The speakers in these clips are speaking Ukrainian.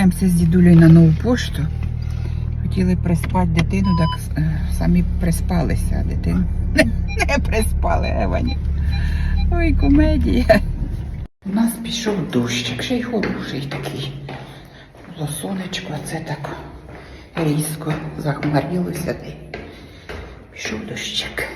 Немся з дідулею на нову пошту. Хотіли приспати дитину, так е, самі приспалися, а дитину не, не приспали, Евані. Ой, комедія. У нас пішов дощик, ще й хороший такий. Було сонечко, а це так різко й Пішов дощик.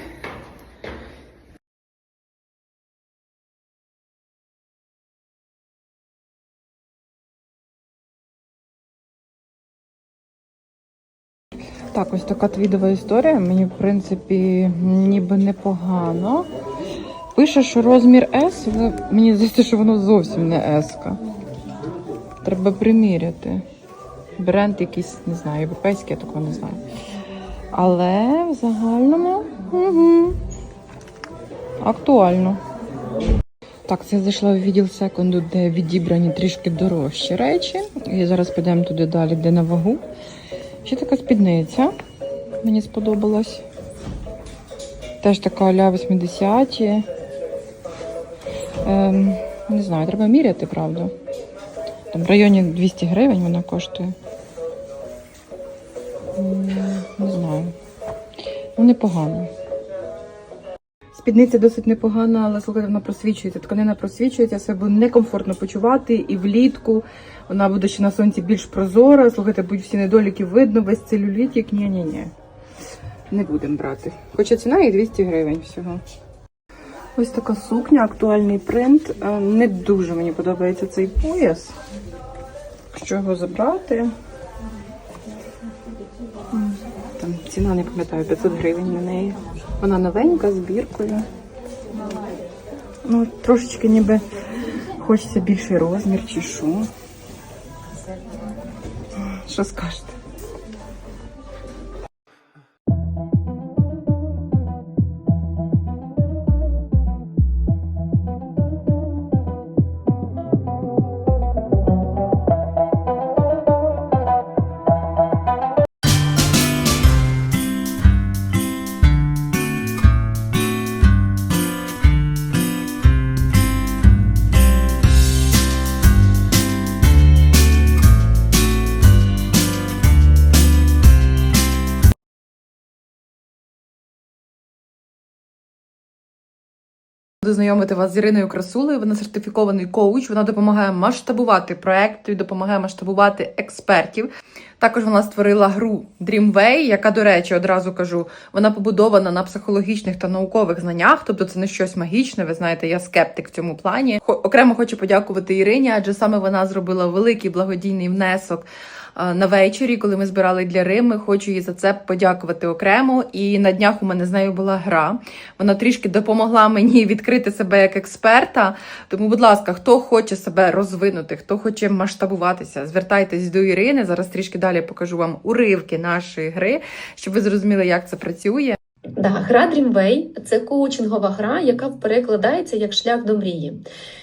Так, ось така твідова історія. Мені, в принципі, ніби непогано. Пише, що розмір S, але мені здається, що воно зовсім не S. Треба приміряти. Бренд якийсь, не знаю, європейський, я такого не знаю. Але в загальному угу. актуально. Так, це зайшла в відділ секунду, де відібрані трішки дорожчі речі. І зараз підемо туди далі, де на вагу. Ще така спідниця. Мені сподобалась. Теж така ля 80-ті. Ем, не знаю, треба міряти, правда. Там в районі 200 гривень вона коштує. Ем, Не знаю. Ну, непогано. Спідниця досить непогана, але слухайте, вона просвічується. Тканина просвічується, себе некомфортно почувати і влітку. Вона буде ще на сонці більш прозора. Слухайте, будь всі недоліки видно, весь целюліт, як ні-ні-ні. Не будемо брати. Хоча ціна і 200 гривень всього. Ось така сукня, актуальний принт. Е, Не дуже мені подобається цей пояс. Що його забрати? Там ціна не пам'ятаю, 500 гривень на неї. Вона новенька з біркою. Ну, трошечки ніби хочеться більший розмір чи що. Що скажете? Буду знайомити вас з Іриною Красулею. Вона сертифікований коуч. Вона допомагає масштабувати проекти, допомагає масштабувати експертів. Також вона створила гру Dreamway, яка, до речі, одразу кажу, вона побудована на психологічних та наукових знаннях, тобто це не щось магічне. Ви знаєте, я скептик в цьому плані. Окремо хочу подякувати Ірині, адже саме вона зробила великий благодійний внесок. На вечорі, коли ми збирали для Рими, хочу їй за це подякувати окремо. І на днях у мене з нею була гра. Вона трішки допомогла мені відкрити себе як експерта. Тому, будь ласка, хто хоче себе розвинути, хто хоче масштабуватися, звертайтесь до Ірини. Зараз трішки далі покажу вам уривки нашої гри, щоб ви зрозуміли, як це працює. Да, гра Dreamway – це коучингова гра, яка перекладається як шлях до мрії.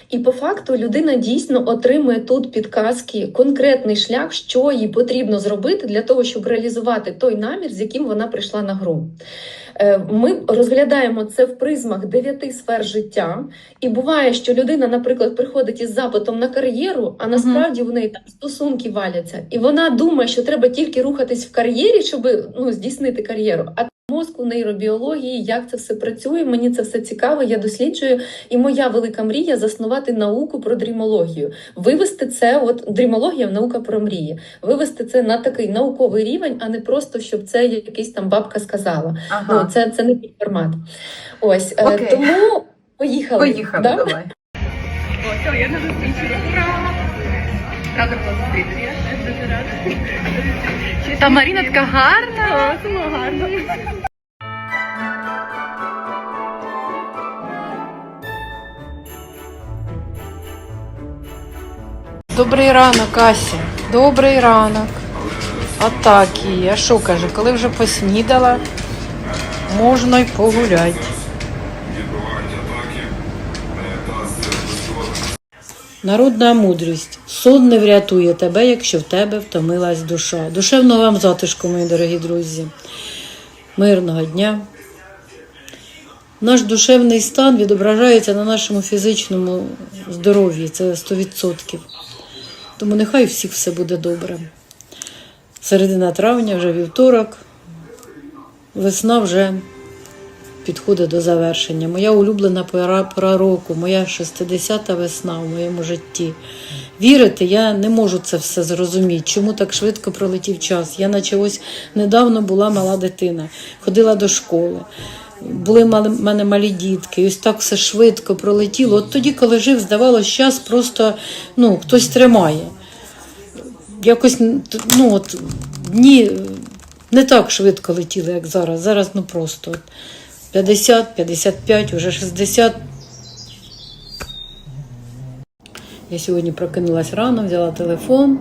І по факту людина дійсно отримує тут підказки, конкретний шлях, що їй потрібно зробити для того, щоб реалізувати той намір, з яким вона прийшла на гру. Е, Ми розглядаємо це в призмах дев'яти сфер життя, і буває, що людина, наприклад, приходить із запитом на кар'єру, а насправді в неї там стосунки валяться, і вона думає, що треба тільки рухатись в кар'єрі, щоб ну, здійснити кар'єру. А мозку, нейробіології, як це все працює. Мені це все цікаво. Я досліджую. І моя велика мрія заснувати науку про дрімологію. Вивести це, от дрімологія, наука про мрії, вивести це на такий науковий рівень, а не просто щоб це якийсь там бабка сказала. Ну це, це не мій формат. Ось е, Окей. тому поїхали. Поїхали, да? давай. О, я не. Рада. Та Маріна така гарна. гарна. Добрий ранок, Ася. Добрий ранок. Отак і. А що каже, коли вже поснідала, можна й погуляти. Народна мудрість. Сон не врятує тебе, якщо в тебе втомилась душа. Душевного вам затишку, мої дорогі друзі. Мирного дня. Наш душевний стан відображається на нашому фізичному здоров'ї, це 100%. Тому нехай всіх все буде добре. Середина травня, вже вівторок, весна вже підходить до завершення. Моя улюблена пора, пора року, моя 60-та весна в моєму житті. Вірите, я не можу це все зрозуміти, чому так швидко пролетів час. Я наче ось недавно була мала дитина, ходила до школи. Були в мене малі дітки, і ось так все швидко пролетіло. От тоді, коли жив, здавалося, час просто ну, хтось тримає. Якось ну, от, дні не так швидко летіли, як зараз. Зараз ну просто 50, 55, вже 60. Я сьогодні прокинулась рано, взяла телефон.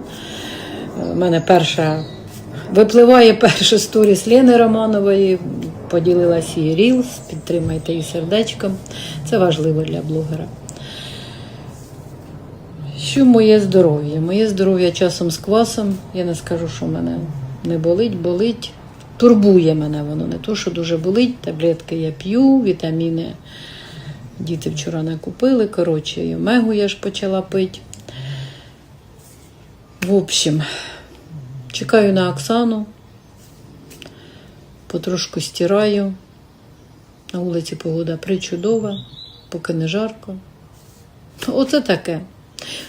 У мене перша випливає перша сторіс Лени Романової. Поділилась її Рілс, підтримайте її сердечком. Це важливо для блогера. Що моє здоров'я? Моє здоров'я часом з квасом. Я не скажу, що мене не болить, болить. Турбує мене воно. Не то, що дуже болить. Таблетки я п'ю, вітаміни. Діти вчора не купили. Коротше, і омегу я ж почала пити. В общем, чекаю на Оксану. Потрошку стираю. На вулиці погода причудова, поки не жарко. Оце таке.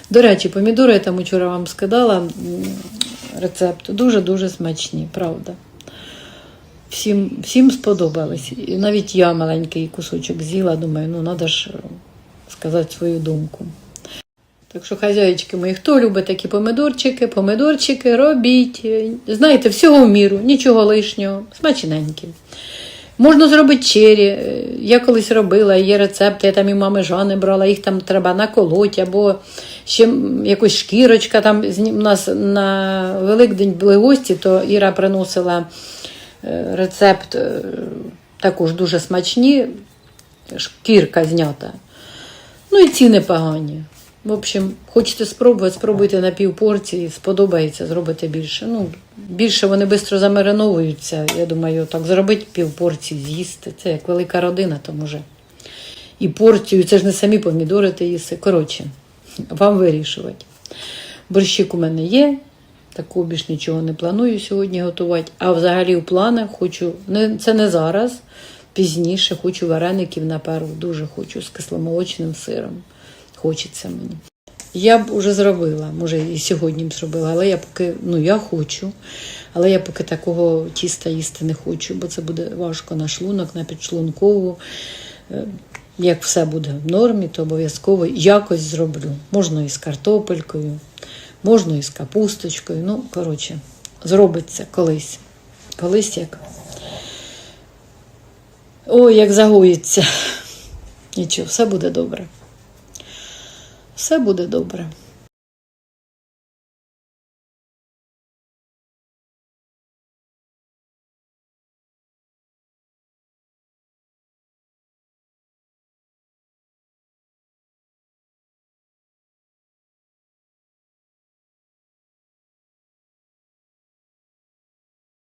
До речі, помідори я там вчора вам скидала рецепт. Дуже-дуже смачні, правда. Всім, всім сподобались. І навіть я маленький кусочок з'їла, думаю, ну треба ж е, сказати свою думку. Так що, хазяїчки мої, хто любить такі помидорчики, помидорчики, робіть. Знаєте, всього в міру, нічого лишнього, смачненькі. Можна зробити чері. Я колись робила, є рецепти, я там і мами Жани брала, їх там треба наколоть, або ще м, якось шкірочка. Там у нас на Великдень були гості, то Іра приносила е, рецепт, е, також дуже смачні, шкірка знята. Ну і ціни погані. В общем, хочете спробувати, спробуйте на пів порції, сподобається, зробите більше. Ну, більше вони швидко замариновуються. Я думаю, так зробити пів порції, з'їсти. Це як велика родина, то може. І порцію, це ж не самі помідори ти їси. Коротше, вам вирішувати. Борщик у мене є, такого більш нічого не планую сьогодні готувати. А взагалі в планах хочу, це не зараз, пізніше хочу вареників на пару. Дуже хочу з кисломолочним сиром. Хочеться мені. Я б уже зробила, може і сьогодні б зробила, але я поки, ну я хочу, але я поки такого тіста їсти не хочу, бо це буде важко на шлунок, на підшлункову. Е, Як все буде в нормі, то обов'язково якось зроблю. Можна і з картопелькою, можна і з капусточкою. Ну, коротше, зробиться колись. Колись як. Ой, як загоїться. Нічого, все буде добре. Все буде добре.